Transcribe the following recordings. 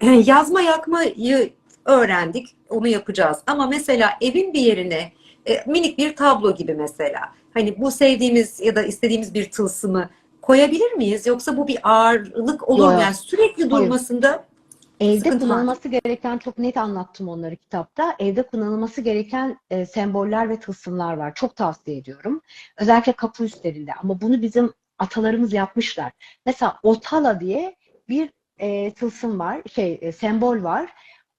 yazma yakmayı öğrendik. Onu yapacağız. Ama mesela evin bir yerine e, minik bir tablo gibi mesela. Hani bu sevdiğimiz ya da istediğimiz bir tılsımı koyabilir miyiz? Yoksa bu bir ağırlık olur mu? Yani sürekli Hayır. durmasında Evde Sıkıntı var. kullanılması gereken çok net anlattım onları kitapta. Evde kullanılması gereken e, semboller ve tılsımlar var. Çok tavsiye ediyorum. Özellikle kapı üstlerinde. Ama bunu bizim atalarımız yapmışlar. Mesela Otala diye bir e, tılsım var, şey e, sembol var.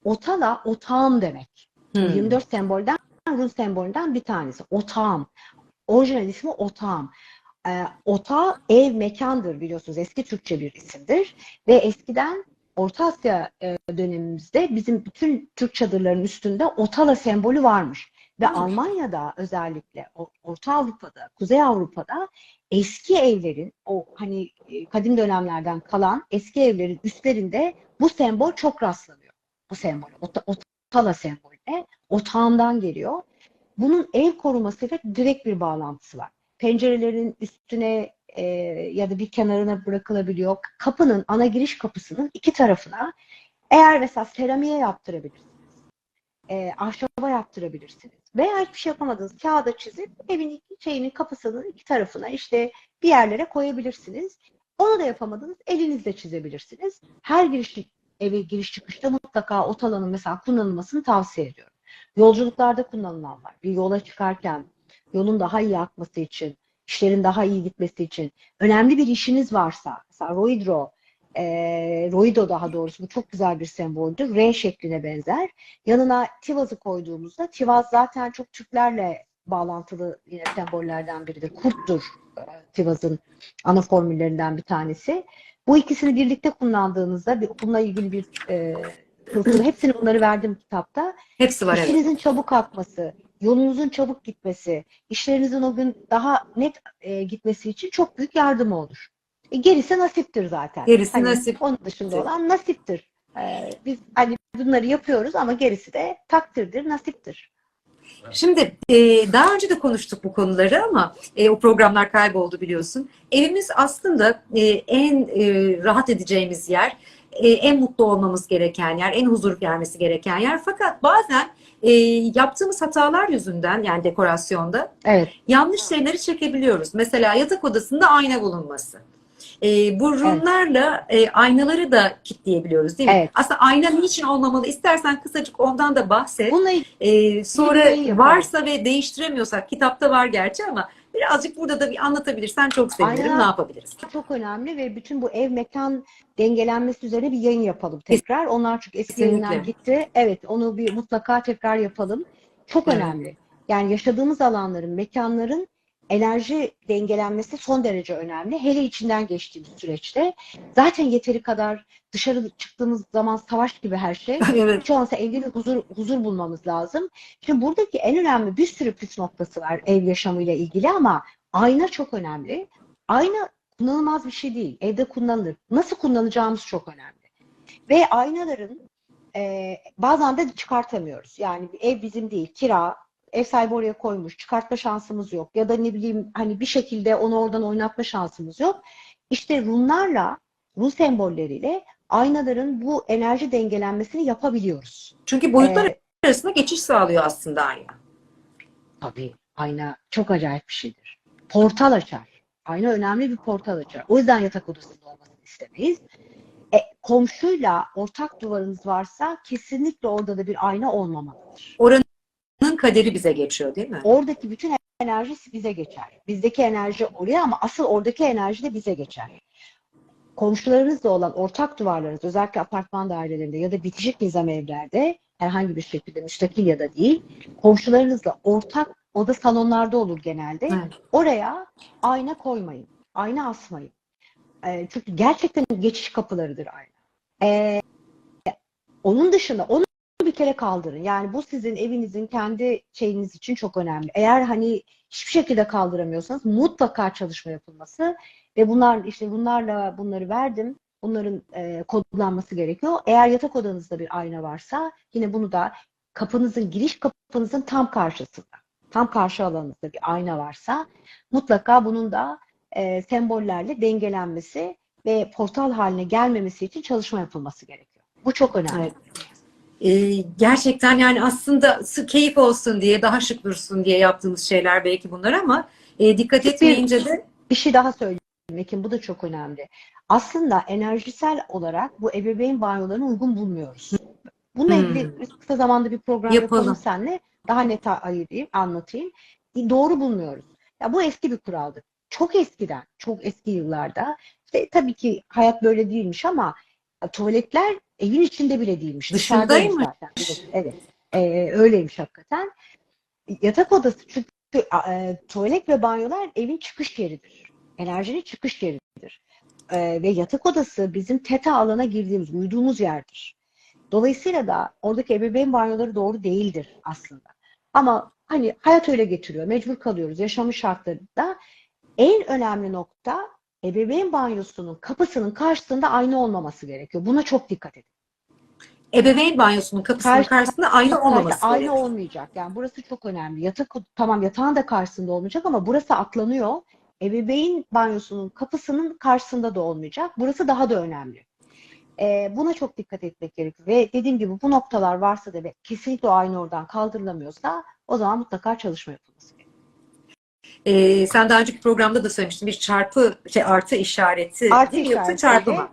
Otala otağım demek. Hmm. 24 sembolden Rus sembolünden bir tanesi. Otağım. Orijinal ismi otağım. Ee, otağı ev mekandır biliyorsunuz. Eski Türkçe bir isimdir. Ve eskiden Orta Asya e, dönemimizde bizim bütün Türk çadırlarının üstünde otala sembolü varmış. Ve Hmm. Almanya'da özellikle Orta Avrupa'da, Kuzey Avrupa'da eski evlerin o hani e, kadim dönemlerden kalan eski evlerin üstlerinde bu sembol çok rastlanıyor. Bu sembol. Ota- Otala sembolüne otağımdan geliyor. Bunun ev korumasıyla direkt bir bağlantısı var. Pencerelerin üstüne e, ya da bir kenarına bırakılabiliyor. Kapının, ana giriş kapısının iki tarafına eğer mesela seramiğe yaptırabilirsiniz, e, ahşaba yaptırabilirsiniz veya hiçbir şey yapamadığınız kağıda çizip evin iki şeyinin kapısının iki tarafına işte bir yerlere koyabilirsiniz. Onu da yapamadınız, elinizle çizebilirsiniz. Her giriş eve giriş çıkışta mutlaka otalanın mesela kullanılmasını tavsiye ediyorum. Yolculuklarda kullanılan var. Bir yola çıkarken yolun daha iyi akması için, işlerin daha iyi gitmesi için, önemli bir işiniz varsa, mesela Roidro, e, Roido daha doğrusu bu çok güzel bir semboldür. R şekline benzer. Yanına Tivaz'ı koyduğumuzda, Tivaz zaten çok Türklerle bağlantılı yine sembollerden biridir. Kurttur Tivaz'ın ana formüllerinden bir tanesi. Bu ikisini birlikte kullandığınızda bir, bununla ilgili bir e, tılsım, hepsini bunları verdim kitapta. hepsi var evet. İşinizin çabuk akması, yolunuzun çabuk gitmesi, işlerinizin o gün daha net e, gitmesi için çok büyük yardım olur. E, gerisi nasiptir zaten. Gerisi Hani nasip. Onun dışında olan nasiptir. E, biz hani bunları yapıyoruz ama gerisi de takdirdir, nasiptir. Şimdi e, daha önce de konuştuk bu konuları ama e, o programlar kayboldu biliyorsun. Evimiz aslında e, en e, rahat edeceğimiz yer, e, en mutlu olmamız gereken yer, en huzur vermesi gereken yer. Fakat bazen e, yaptığımız hatalar yüzünden yani dekorasyonda Evet. yanlış şeyleri çekebiliyoruz. Mesela yatak odasında ayna bulunması. E, bu runlarla e, aynaları da kilitleyebiliyoruz değil mi? Evet. Aslında ayna niçin olmamalı? İstersen kısacık ondan da bahset. Bununla Ee, sonra varsa ve değiştiremiyorsak kitapta var gerçi ama birazcık burada da bir anlatabilirsen çok sevinirim. Aynen. Ne yapabiliriz? çok önemli ve bütün bu ev mekan dengelenmesi üzerine bir yayın yapalım tekrar. Onlar çünkü eski Kesinlikle. yayınlar gitti. Evet onu bir mutlaka tekrar yapalım. Çok Evet. önemli. Yani yaşadığımız alanların, mekanların enerji dengelenmesi son derece önemli. Hele içinden geçtiğimiz süreçte. Zaten yeteri kadar dışarı çıktığımız zaman savaş gibi her şey. evet. Hiç olmazsa evde bir huzur, huzur bulmamız lazım. Şimdi buradaki en önemli bir sürü püf noktası var ev yaşamıyla ilgili ama ayna çok önemli. Ayna kullanılmaz bir şey değil. Evde kullanılır. Nasıl kullanacağımız çok önemli. Ve aynaların e, bazen de çıkartamıyoruz. Yani ev bizim değil, kira, ev sahibi oraya koymuş, çıkartma şansımız yok. Ya da ne bileyim hani bir şekilde onu oradan oynatma şansımız yok. İşte runlarla, run sembolleriyle aynaların bu enerji dengelenmesini yapabiliyoruz. Çünkü boyutlar Ee, arasında geçiş sağlıyor aslında ayna. Tabii ayna çok acayip bir şeydir. Portal açar. Ayna önemli bir portal açar. O yüzden yatak odasında olmasını istemeyiz. E, komşuyla ortak duvarınız varsa kesinlikle orada da bir ayna olmamalıdır. Oranın kaderi bize geçiyor değil mi? Oradaki bütün enerji bize geçer. Bizdeki enerji oraya ama asıl oradaki enerji de bize geçer. Komşularınızla olan ortak duvarlarınız özellikle apartman dairelerinde ya da bitişik nizam evlerde herhangi bir şekilde müstakil ya da değil komşularınızla ortak oda salonlarda olur genelde. Evet. Oraya ayna koymayın. Ayna asmayın. Ee, çünkü gerçekten geçiş kapılarıdır ayna. Ee, onun dışında onu bir kere kaldırın. Yani bu sizin evinizin kendi şeyiniz için çok önemli. Eğer hani hiçbir şekilde kaldıramıyorsanız mutlaka çalışma yapılması ve bunlar işte bunlarla bunları verdim. Bunların e, kodlanması gerekiyor. Eğer yatak odanızda bir ayna varsa yine bunu da kapınızın giriş kapınızın tam karşısında, tam karşı alanınızda bir ayna varsa mutlaka bunun da e, sembollerle dengelenmesi ve portal haline gelmemesi için çalışma yapılması gerekiyor. Bu çok önemli. Evet. Ee, gerçekten yani aslında keyif olsun diye, daha şık dursun diye yaptığımız şeyler belki bunlar ama e, dikkat etmeyince de Bir şey daha söyleyeyim Ekin, bu da çok önemli. Aslında enerjisel olarak bu ebeveyn banyolarını uygun bulmuyoruz. Bununla Hmm. ilgili kısa zamanda bir program Yapalım. yapalım seninle. Daha net ayırayım, anlatayım. Doğru bulmuyoruz. Ya bu eski bir kuraldı. Çok eskiden, çok eski yıllarda işte tabii ki hayat böyle değilmiş ama tuvaletler evin içinde bile değilmiş. Dışındaymış. Dışarıdaymış zaten. Evet, evet. Ee, öyleymiş hakikaten. Yatak odası çünkü e, tuvalet ve banyolar evin çıkış yeridir. Enerjinin çıkış yeridir. Ee, ve yatak odası bizim teta alana girdiğimiz, uyuduğumuz yerdir. Dolayısıyla da oradaki ebeveyn banyoları doğru değildir aslında. Ama hani hayat öyle getiriyor. Mecbur kalıyoruz. Yaşamın şartlarında en önemli nokta ebeveyn banyosunun kapısının karşısında ayna olmaması gerekiyor. Buna çok dikkat edin. ebeveyn banyosunun kapısının Karşı- karşısında ayna olmaması Ayna gerekiyor. olmayacak. Yani burası çok önemli. Yatak tamam yatağın da karşısında olmayacak ama burası atlanıyor. Ebeveyn banyosunun kapısının karşısında da olmayacak. Burası daha da önemli. Ee, buna çok dikkat etmek gerekiyor. Ve dediğim gibi bu noktalar varsa da ve kesinlikle o ayna oradan kaldırılamıyorsa o zaman mutlaka çalışma yapılması gerekiyor. Ee, sen daha önceki programda da söylemiştin bir çarpı şey artı işareti Artı değil yoksa işareti, çarpı mı?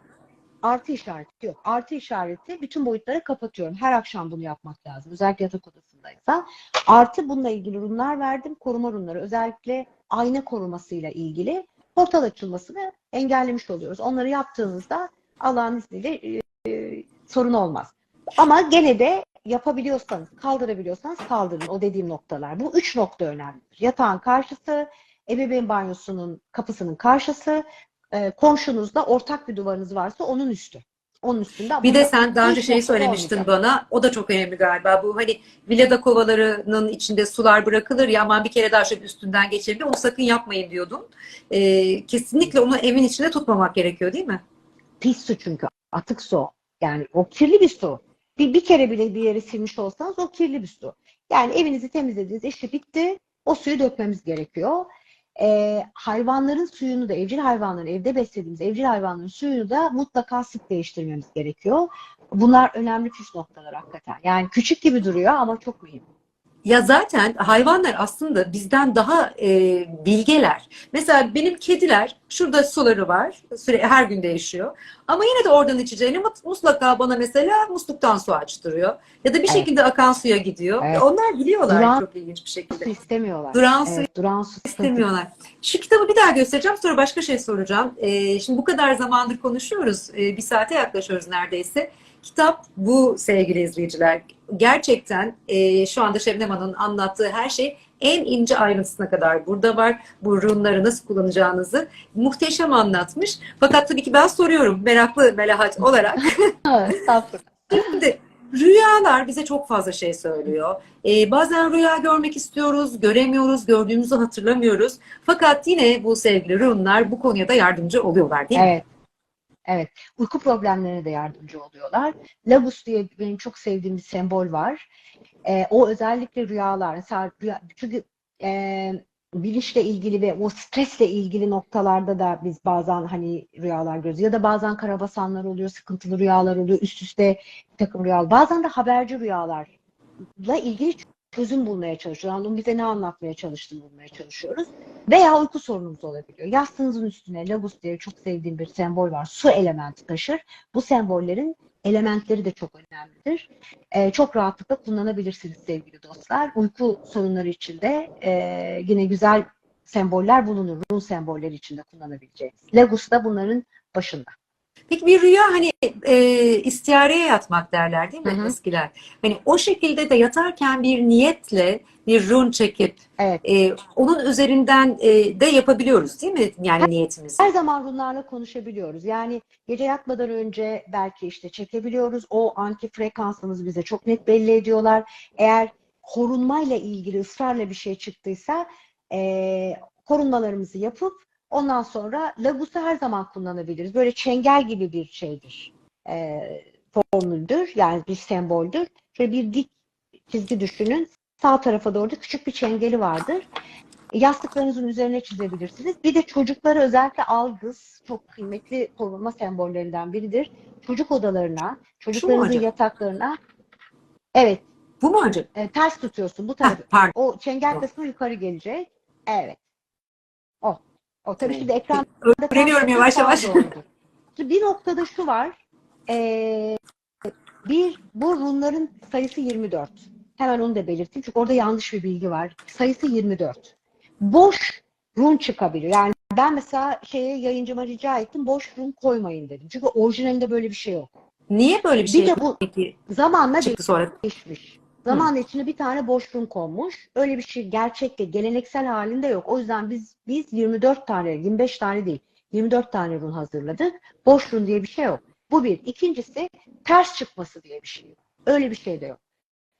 Artı işareti yok. Artı işareti bütün boyutları kapatıyorum. Her akşam bunu yapmak lazım. Özellikle yatak odasındaysa. Artı bununla ilgili runlar verdim. Koruma runları. Özellikle ayna korumasıyla ilgili portal açılmasını engellemiş oluyoruz. Onları yaptığınızda Allah'ın izniyle e, sorun olmaz. Ama gene de yapabiliyorsanız, kaldırabiliyorsanız kaldırın. O dediğim noktalar. Bu üç nokta önemlidir. Yatağın karşısı, ebeveyn banyosunun kapısının karşısı, e, komşunuzda ortak bir duvarınız varsa onun üstü. Onun üstünde. Bir de sen daha önce şey söylemiştin olmayacak. bana. O da çok önemli galiba. Bu hani villada kovalarının içinde sular bırakılır ya aman bir kere daha şöyle üstünden geçebilir. Onu sakın yapmayın diyordun. Ee, kesinlikle onu evin içinde tutmamak gerekiyor değil mi? Pis su çünkü. Atık su. Yani o kirli bir su. Bir, bir kere bile bir yeri silmiş olsanız o kirli bir su. Yani evinizi temizlediniz, işte bitti. O suyu dökmemiz gerekiyor. Ee, hayvanların suyunu da, evcil hayvanların, evde beslediğimiz evcil hayvanların suyunu da mutlaka sık değiştirmemiz gerekiyor. Bunlar önemli püf noktalar hakikaten. Yani küçük gibi duruyor ama çok mühim. Ya zaten hayvanlar aslında bizden daha e, bilgeler. Mesela benim kediler şurada suları var. Süre, her gün değişiyor. Ama yine de oradan içeceğini mut- mutlaka bana mesela musluktan su açtırıyor. Ya da bir Evet. şekilde akan suya gidiyor. Evet. Onlar biliyorlar Duran- çok ilginç bir şekilde. Su istemiyorlar. Duran su Evet, duran su istemiyorlar. Şu kitabı bir daha göstereceğim sonra başka şey soracağım. Ee, şimdi bu kadar zamandır konuşuyoruz. Ee, bir saate yaklaşıyoruz neredeyse. Kitap bu sevgili izleyiciler. Gerçekten e, şu anda Şebnem Hanım'ın anlattığı her şey en ince ayrıntısına kadar burada var. Bu runları nasıl kullanacağınızı muhteşem anlatmış. Fakat tabii ki ben soruyorum meraklı melahat olarak. Şimdi rüyalar bize çok fazla şey söylüyor. Ee, bazen rüya görmek istiyoruz, göremiyoruz, gördüğümüzü hatırlamıyoruz. Fakat yine bu sevgili runlar bu konuya da yardımcı oluyorlar değil mi? Evet. Evet. Uyku problemlerine de yardımcı oluyorlar. Lagus diye benim çok sevdiğim bir sembol var. Ee, o özellikle rüyalar. Mesela rüya, çünkü e, bilinçle ilgili ve o stresle ilgili noktalarda da biz bazen hani rüyalar görüyoruz. Ya da bazen karabasanlar oluyor, sıkıntılı rüyalar oluyor, üst üste takım rüyalar. Bazen de haberci rüyalarla ilgili çözüm bulmaya çalışıyoruz. Onun bize ne anlatmaya çalıştığını bulmaya çalışıyoruz. Veya uyku sorunumuz olabiliyor. Yastığınızın üstüne Lagus diye çok sevdiğim bir sembol var. Su elementi taşır. Bu sembollerin elementleri de çok önemlidir. Ee, çok rahatlıkla kullanabilirsiniz sevgili dostlar. Uyku sorunları için de e, yine güzel semboller bulunur. Run sembolleri için de kullanabileceğiniz. Lagus da bunların başında. Peki bir rüya hani e, istihareye yatmak derler değil mi Hı hı. eskiler? Hani o şekilde de yatarken bir niyetle bir run çekip Evet. e, onun üzerinden e, de yapabiliyoruz değil mi? Yani niyetimizi. Her zaman runlarla konuşabiliyoruz. Yani gece yatmadan önce belki işte çekebiliyoruz. O anki frekansımızı bize çok net belli ediyorlar. Eğer korunmayla ilgili ısrarla bir şey çıktıysa eee, korunmalarımızı yapıp ondan sonra Lagus'u her zaman kullanabiliriz. Böyle çengel gibi bir şeydir. Eee formüldür. Yani bir semboldür. Şöyle bir dik çizgi düşünün. Sağ tarafa doğru da küçük bir çengeli vardır. Yastıklarınızın üzerine çizebilirsiniz. Bir de çocuklara özellikle algız çok kıymetli korunma sembollerinden biridir. Çocuk odalarına, çocuklarınızın yataklarına evet Bu mu hocam? e, ters tutuyorsun bu Heh, tarafı. pardon. O çengel kısmı yukarı gelecek. Evet. O. Tabii şimdi ekranda Öğreniyorum yavaş yavaş. doğrudur. Şimdi Bir noktada şu var. Ee, bir, bu runların sayısı 24. Hemen onu da belirteyim. Çünkü orada yanlış bir bilgi var. Sayısı 24. Boş run çıkabiliyor. Yani ben mesela şeye yayıncıma rica ettim. Boş run koymayın dedim. Çünkü orijinalinde böyle bir şey yok. Niye böyle bir Bir şey de bu peki zamanla çıktı sonra? değişmiş. Zamanla içine bir tane boş run konmuş. Öyle bir şey gerçekte geleneksel halinde yok. O yüzden biz biz 24 tane, 25 tane değil, 24 tane run hazırladık. Boş diye bir şey yok. Bu bir. İkincisi ters çıkması diye bir şey yok. Öyle bir şey de yok.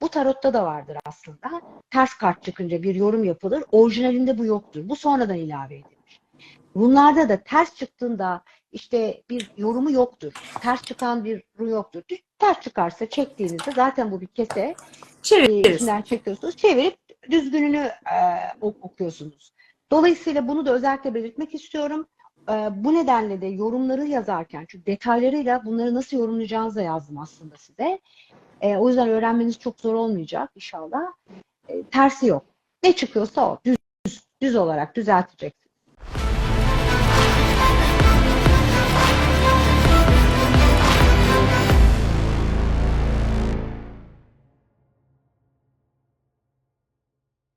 Bu tarotta da vardır aslında. Ters kart çıkınca bir yorum yapılır. Orijinalinde bu yoktur. Bu sonradan ilave edilmiş. Bunlarda da ters çıktığında işte bir yorumu yoktur. Ters çıkan bir run yoktur. Ters çıkarsa çektiğinizde zaten bu bir kese e, Çeviririz. içinden çekiyorsunuz. Çevirip düzgününü e, ok- okuyorsunuz. Dolayısıyla bunu da özellikle belirtmek istiyorum. E, bu nedenle de yorumları yazarken, çünkü detaylarıyla bunları nasıl yorumlayacağınızı da yazdım aslında size. E, o yüzden öğrenmeniz çok zor olmayacak inşallah. E, tersi yok. Ne çıkıyorsa o. Düz, düz olarak düzelteceksiniz.